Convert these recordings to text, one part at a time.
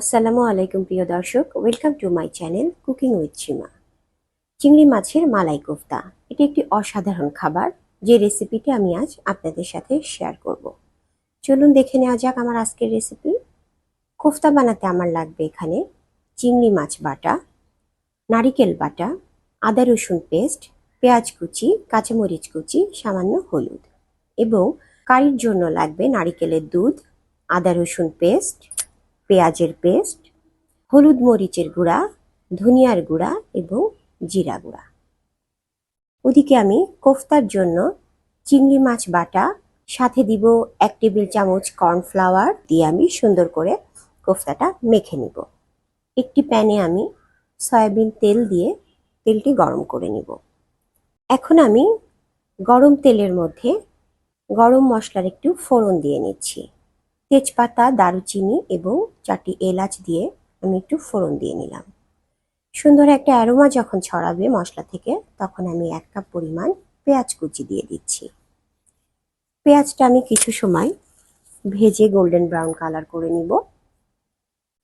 আসসালামু আলাইকুম, প্রিয় দর্শক। Welcome to my channel cooking with Seema চিংড়ি মাছের মালাই কোফতা। এটি একটি অসাধারণ খাবার, যে রেসিপিটি আমি আজ আপনাদের সাথে শেয়ার করব। চলুন দেখে নেওয়া যাক আমার আজকের রেসিপি কোফতা বানাতে আমার লাগবে এখানে চিংড়ি মাছ বাটা, নারিকেল বাটা, আদা রসুন পেস্ট, পেঁয়াজ কুচি, কাঁচামরিচ কুচি, সামান্য হলুদ। এবং কারির জন্য লাগবে নারিকেলের দুধ, আদা রসুন পেস্ট পেঁয়াজের পেস্ট, হলুদ মরিচের গুঁড়া, ধনিয়ার গুঁড়া এবং জিরা গুঁড়া। ওদিকে আমি কোফতার জন্য চিংড়ি মাছ বাটা, সাথে দিব এক টেবিল চামচ কর্নফ্লাওয়ার দিয়ে আমি সুন্দর করে কোফতাটা মেখে নিব। একটি প্যানে আমি সয়াবিন তেল দিয়ে তেলটি গরম করে নিব। এখন আমি গরম তেলের মধ্যে গরম মশলার একটু ফোড়ন দিয়ে নিচ্ছি। তেজপাতা, দারুচিনি এবং চারটি এলাচ দিয়ে আমি একটু ফোড়ন দিয়ে নিলাম। সুন্দর একটা অ্যারোমা যখন ছড়াবে মশলা থেকে, তখন আমি এক কাপ পরিমাণ পেঁয়াজ কুচি দিয়ে দিচ্ছি। পেঁয়াজটা আমি কিছু সময় ভেজে গোল্ডেন ব্রাউন কালার করে নিব।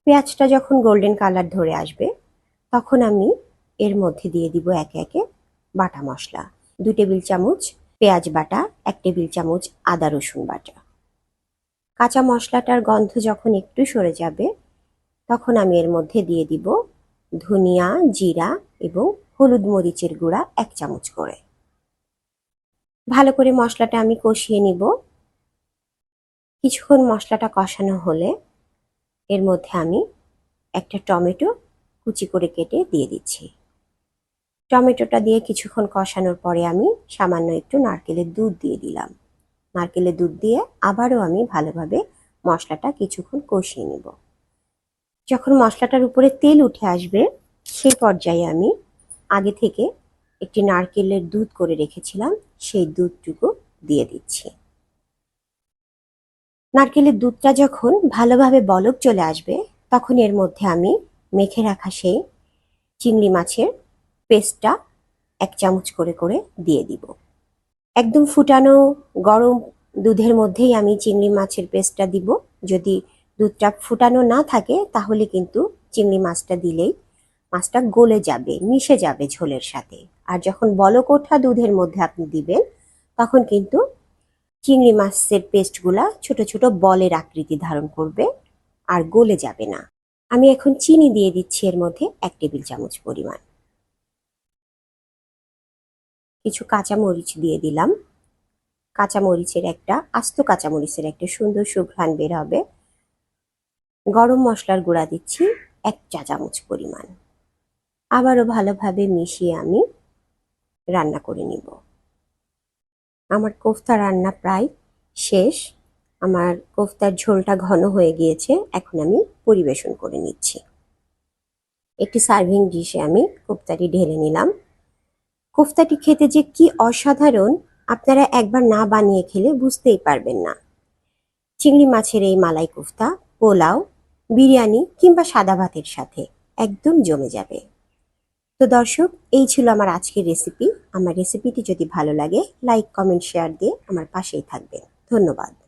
পেঁয়াজটা যখন গোল্ডেন কালার ধরে আসবে, তখন আমি এর মধ্যে দিয়ে দিব একে একে বাটা মশলা। দু টেবিল চামচ পেঁয়াজ বাটা, এক টেবিল চামচ আদা রসুন বাটা। কাঁচা মশলাটার গন্ধ যখন একটু সরে যাবে, তখন আমি এর মধ্যে দিয়ে দিব ধনিয়া, জিরা এবং হলুদ মরিচের গুঁড়া এক চামচ করে। ভালো করে মশলাটা আমি কষিয়ে নিব। কিছুক্ষণ মশলাটা কষানো হলে এর মধ্যে আমি একটা টমেটো কুচি করে কেটে দিয়ে দিচ্ছি। টমেটোটা দিয়ে কিছুক্ষণ কষানোর পরে আমি সামান্য একটু নারকেলের দুধ দিয়ে দিলাম। নারকেলের দুধ দিয়ে আবারও আমি ভালোভাবে মশলাটা কিছুক্ষণ কষিয়ে নিব। যখন মশলাটার উপরে তেল উঠে আসবে, সেই পর্যায়ে আমি আগে থেকে একটি নারকেলের দুধ করে রেখেছিলাম, সেই দুধটুকু দিয়ে দিচ্ছি। নারকেলের দুধটা যখন ভালোভাবে বলক চলে আসবে, তখন এর মধ্যে আমি মেখে রাখা সেই চিংড়ি মাছের পেস্টটা এক চামচ করে করে দিয়ে দিব। একদম ফুটানো গরম দুধের মধ্যেই আমি চিংড়ি মাছের পেস্টটা দিব। যদি দুধটা ফুটানো না থাকে, তাহলে কিন্তু চিংড়ি মাছটা দিলেই মাছটা গলে যাবে, মিশে যাবে ঝোলের সাথে। আর যখন বলকোঠা দুধের মধ্যে আপনি দিবেন, তখন কিন্তু চিংড়ি মাছের পেস্টগুলা ছোট ছোট বলের আকৃতি ধারণ করবে আর গলে যাবে না। আমি এখন চিনি দিয়ে দিচ্ছি এর মধ্যে এক টেবিল চামচ পরিমাণ। কিছু কাঁচামরিচ দিয়ে দিলাম। কাঁচামরিচের একটা, আস্ত কাঁচামরিচের একটা সুন্দর সুঘ্রাণ বের হবে। গরম মশলার গুঁড়া দিচ্ছি এক চা চামচ পরিমাণ। আবারও ভালোভাবে মিশিয়ে আমি রান্না করে নিব। আমার কোফতা রান্না প্রায় শেষ। আমার কোফতার ঝোলটা ঘন হয়ে গিয়েছে, এখন আমি পরিবেশন করে নিচ্ছি। একটি সার্ভিং ডিশে আমি কোফতাটি ঢেলে নিলাম। কোফতাটি খেতে যে কি অসাধারণ আপনারা একবার না বানিয়ে খেলে বুঝতেই পারবেন না। চিংড়ি মাছের এই মালাই কোফতা, পোলাও, বিরিয়ানি কিংবা সাদা ভাতের সাথে একদম জমে যাবে। তো দর্শক, এই ছিল আমার আজকের রেসিপি আমার রেসিপিটি যদি ভালো লাগে লাইক কমেন্ট শেয়ার দিয়ে আমার পাশেই থাকবেন। ধন্যবাদ।